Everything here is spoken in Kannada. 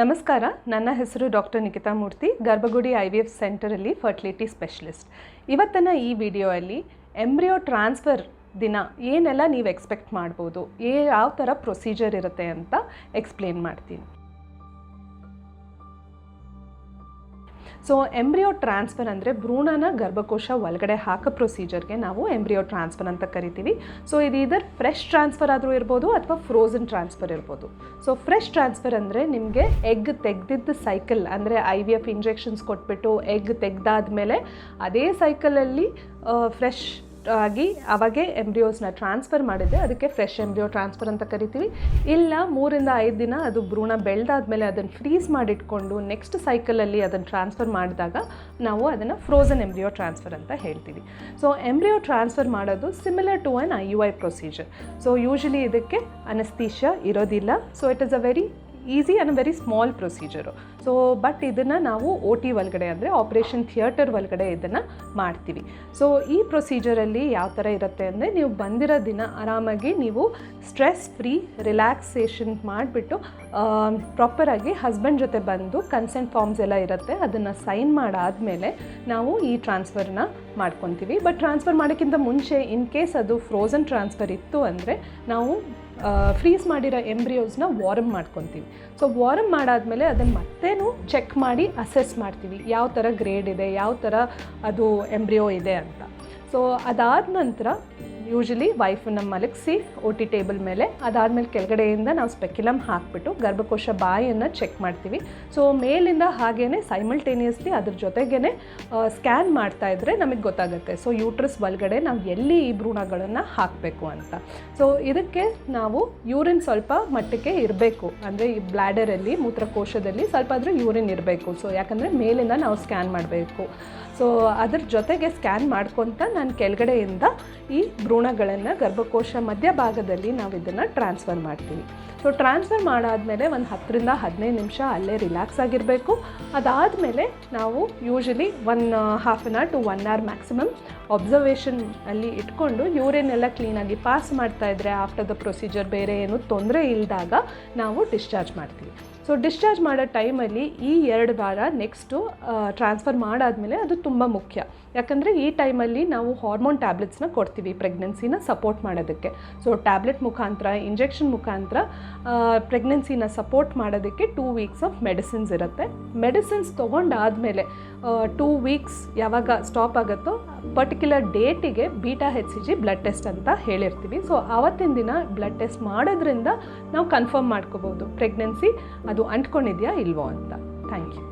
ನಮಸ್ಕಾರ, ನನ್ನ ಹೆಸರು doctor Nikhita Murthy, Garbhagudi I V F ಸೆಂಟರಲ್ಲಿ fertility specialist. ಇವತ್ತಿನ ಈ ವಿಡಿಯೋಯಲ್ಲಿ ಎಂಬ್ರಿಯೋ ಟ್ರಾನ್ಸ್ಫರ್ ದಿನ ಏನೆಲ್ಲ ನೀವು ಎಕ್ಸ್ಪೆಕ್ಟ್ ಮಾಡ್ಬೋದು, ಏ ಯಾವ ಥರ ಪ್ರೊಸೀಜರ್ ಇರುತ್ತೆ ಅಂತ ಎಕ್ಸ್ಪ್ಲೇನ್ ಮಾಡ್ತೀನಿ. ಸೊ ಎಂಬ್ರಿಯೋ ಟ್ರಾನ್ಸ್ಫರ್ ಅಂದರೆ ಭ್ರೂಣನ ಗರ್ಭಕೋಶ ಒಳಗಡೆ ಹಾಕೋ ಪ್ರೊಸೀಜರ್ಗೆ ನಾವು ಎಂಬ್ರಿಯೋ ಟ್ರಾನ್ಸ್ಫರ್ ಅಂತ ಕರಿತೀವಿ. ಸೊ ಇದು ಇದರ್ ಫ್ರೆಶ್ ಟ್ರಾನ್ಸ್ಫರ್ ಆದರೂ ಇರ್ಬೋದು ಅಥವಾ ಫ್ರೋಝನ್ ಟ್ರಾನ್ಸ್ಫರ್ ಇರ್ಬೋದು. ಸೊ ಫ್ರೆಶ್ ಟ್ರಾನ್ಸ್ಫರ್ ಅಂದರೆ ನಿಮಗೆ ಎಗ್ ತೆಗೆದಿದ್ದ ಸೈಕಲ್ ಅಂದರೆ ಐ ವಿ ಎಫ್ ಇಂಜೆಕ್ಷನ್ಸ್ ಕೊಟ್ಬಿಟ್ಟು ಎಗ್ ತೆಗ್ದಾದ್ಮೇಲೆ ಅದೇ ಸೈಕಲಲ್ಲಿ ಫ್ರೆಶ್ ಆಗಿ ಅವಾಗೆ ಎಂಬ್ರಿಯೋಸ್ನ ಟ್ರಾನ್ಸ್ಫರ್ ಮಾಡಿದ್ದೆ. ಅದಕ್ಕೆ ಫ್ರೆಶ್ ಎಂಬ್ರಿಯೋ ಟ್ರಾನ್ಸ್ಫರ್ ಅಂತ ಕರಿತೀವಿ. ಇಲ್ಲ, ಮೂರಿಂದ ಐದು ದಿನ ಅದು ಭ್ರೂಣ ಬೆಳೆದಾದ್ಮೇಲೆ ಅದನ್ನು ಫ್ರೀಸ್ ಮಾಡಿಟ್ಕೊಂಡು ನೆಕ್ಸ್ಟ್ ಸೈಕಲಲ್ಲಿ ಅದನ್ನು ಟ್ರಾನ್ಸ್ಫರ್ ಮಾಡಿದಾಗ ನಾವು ಅದನ್ನು ಫ್ರೋಸನ್ ಎಂಬ್ರಿಯೋ ಟ್ರಾನ್ಸ್ಫರ್ ಅಂತ ಹೇಳ್ತೀವಿ. ಸೊ ಎಂಬ್ರಿಯೋ ಟ್ರಾನ್ಸ್ಫರ್ ಮಾಡೋದು similar to an I U I procedure so usually ಇದಕ್ಕೆ ಅನಸ್ತೀಶ ಇರೋದಿಲ್ಲ. So it is a very easy and very small procedure so but ಇದನ್ನು ನಾವು ಓ ಟಿ ಒಳಗಡೆ ಅಂದರೆ ಆಪ್ರೇಷನ್ ಥಿಯೇಟರ್ ಒಳಗಡೆ ಇದನ್ನು ಮಾಡ್ತೀವಿ. ಸೊ ಈ ಪ್ರೊಸೀಜರಲ್ಲಿ ಯಾವ ಥರ ಇರುತ್ತೆ ಅಂದರೆ ನೀವು ಬಂದಿರೋ ದಿನ ಆರಾಮಾಗಿ ನೀವು ಸ್ಟ್ರೆಸ್ ಫ್ರೀ ರಿಲ್ಯಾಕ್ಸೇಷನ್ ಮಾಡಿಬಿಟ್ಟು ಪ್ರಾಪರಾಗಿ ಹಸ್ಬೆಂಡ್ ಜೊತೆ ಬಂದು ಕನ್ಸೆಂಟ್ ಫಾರ್ಮ್ಸ್ ಎಲ್ಲ ಇರುತ್ತೆ. ಅದನ್ನು ಸೈನ್ ಮಾಡಾದಮೇಲೆ ನಾವು ಈ ಟ್ರಾನ್ಸ್ಫರ್ನ ಮಾಡ್ಕೊತೀವಿ. ಬಟ್ ಟ್ರಾನ್ಸ್ಫರ್ ಮಾಡೋಕ್ಕಿಂತ ಮುಂಚೆ ಇನ್ ಕೇಸ್ ಅದು ಫ್ರೋಸನ್ ಟ್ರಾನ್ಸ್ಫರ್ ಇತ್ತು ಅಂದರೆ ನಾವು ಫ್ರೀಸ್ ಮಾಡಿರೋ ಎಂಬ್ರಿಯೋಸ್ನ ವಾರಮ್ ಮಾಡ್ಕೊತೀವಿ. ಸೊ ವಾರಮ್ ಮಾಡಾದಮೇಲೆ ಅದನ್ನು ಮತ್ತೇನು ಚೆಕ್ ಮಾಡಿ ಅಸೆಸ್ ಮಾಡ್ತೀವಿ. ಯಾವ ಥರ ಗ್ರೇಡ್ ಇದೆ, ಯಾವ ಥರ ಅದು ಎಂಬ್ರಿಯೋ ಇದೆ ಅಂತ. ಸೊ ಅದಾದ ನಂತರ ಯೂಶಲಿ ವೈಫನ್ನ ಮಲಗಿಸಿ ಒ ಟಿ ಟೇಬಲ್ ಮೇಲೆ. ಅದಾದಮೇಲೆ ಕೆಳಗಡೆಯಿಂದ ನಾವು ಸ್ಪೆಕ್ಯುಲಮ್ ಹಾಕಿಬಿಟ್ಟು ಗರ್ಭಕೋಶ ಬಾಯಿಯನ್ನು ಚೆಕ್ ಮಾಡ್ತೀವಿ. ಸೊ ಮೇಲಿಂದ ಹಾಗೇ ಸೈಮಲ್ಟೇನಿಯಸ್ಲಿ ಅದ್ರ ಜೊತೆಗೇ ಸ್ಕ್ಯಾನ್ ಮಾಡ್ತಾ ಇದ್ದರೆ ನಮಗೆ ಗೊತ್ತಾಗುತ್ತೆ. ಸೊ ಯೂಟ್ರಸ್ ಒಳಗಡೆ ನಾವು ಎಲ್ಲಿ ಈ ಭ್ರೂಣಗಳನ್ನು ಹಾಕಬೇಕು ಅಂತ. ಸೊ ಇದಕ್ಕೆ ನಾವು ಯೂರಿನ್ ಸ್ವಲ್ಪ ಮಟ್ಟಕ್ಕೆ ಇರಬೇಕು. ಅಂದರೆ ಈ ಬ್ಲ್ಯಾಡರಲ್ಲಿ ಮೂತ್ರಕೋಶದಲ್ಲಿ ಸ್ವಲ್ಪ ಆದರೂ ಯೂರಿನ್ ಇರಬೇಕು. ಸೊ ಯಾಕಂದರೆ ಮೇಲಿಂದ ನಾವು ಸ್ಕ್ಯಾನ್ ಮಾಡಬೇಕು. ಸೊ ಅದ್ರ ಜೊತೆಗೆ ಸ್ಕ್ಯಾನ್ ಮಾಡ್ಕೊತ ನಾನು ಕೆಳಗಡೆಯಿಂದ ಈ ಭ್ರೂಣಗಳನ್ನು ಗರ್ಭಕೋಶ ಮಧ್ಯಭಾಗದಲ್ಲಿ ನಾವು ಇದನ್ನು ಟ್ರಾನ್ಸ್ಫರ್ ಮಾಡ್ತೀವಿ. ಸೊ ಟ್ರಾನ್ಸ್ಫರ್ ಮಾಡಾದಮೇಲೆ ಒಂದು ಹತ್ತರಿಂದ ಹದಿನೈದು ನಿಮಿಷ ಅಲ್ಲೇ ರಿಲ್ಯಾಕ್ಸ್ ಆಗಿರಬೇಕು. ಅದಾದಮೇಲೆ ನಾವು usually one half an hour to one hour maximum observation ಅಲ್ಲಿ ಇಟ್ಕೊಂಡು ಯೂರಿನ್ ಎಲ್ಲ ಕ್ಲೀನಾಗಿ ಪಾಸ್ ಮಾಡ್ತಾ ಇದ್ದರೆ ಆಫ್ಟರ್ ದ ಪ್ರೊಸೀಜರ್ ಬೇರೆ ಏನು ತೊಂದರೆ ಇಲ್ಲದಾಗ ನಾವು ಡಿಸ್ಚಾರ್ಜ್ ಮಾಡ್ತೀವಿ. ಸೊ ಡಿಸ್ಚಾರ್ಜ್ ಮಾಡೋ ಟೈಮಲ್ಲಿ ಈ ಎರಡು ವಾರ ನೆಕ್ಸ್ಟು ಟ್ರಾನ್ಸ್ಫರ್ ಮಾಡಾದಮೇಲೆ ಅದು ತುಂಬ ಮುಖ್ಯ. ಯಾಕಂದರೆ ಈ ಟೈಮಲ್ಲಿ ನಾವು ಹಾರ್ಮೋನ್ ಟ್ಯಾಬ್ಲೆಟ್ಸ್ನ ಕೊಡ್ತೀವಿ ಪ್ರೆಗ್ನೆನ್ಸಿನ ಸಪೋರ್ಟ್ ಮಾಡೋದಕ್ಕೆ. ಸೊ ಟ್ಯಾಬ್ಲೆಟ್ ಮುಖಾಂತರ ಇಂಜೆಕ್ಷನ್ ಮುಖಾಂತರ ಪ್ರೆಗ್ನೆನ್ಸಿನ ಸಪೋರ್ಟ್ ಮಾಡೋದಕ್ಕೆ ಟೂ ವೀಕ್ಸ್ ಆಫ್ ಮೆಡಿಸಿನ್ಸ್ ಇರುತ್ತೆ. ಮೆಡಿಸಿನ್ಸ್ ತೊಗೊಂಡಾದಮೇಲೆ ಟೂ ವೀಕ್ಸ್ ಯಾವಾಗ ಸ್ಟಾಪ್ ಆಗುತ್ತೋ ಪರ್ಟಿಕ್ಯುಲರ್ ಡೇಟಿಗೆ beta H C G blood test ಅಂತ ಹೇಳಿರ್ತೀವಿ. ಸೊ ಆವತ್ತಿನ ದಿನ ಬ್ಲಡ್ ಟೆಸ್ಟ್ ಮಾಡೋದ್ರಿಂದ ನಾವು ಕನ್ಫರ್ಮ್ ಮಾಡ್ಕೋಬೋದು. ಪ್ರೆಗ್ನೆನ್ಸಿ ಅದು ಅಂಟ್ಕೊಂಡಿದೆಯಾ ಇಲ್ವೋ ಅಂತ. Thank you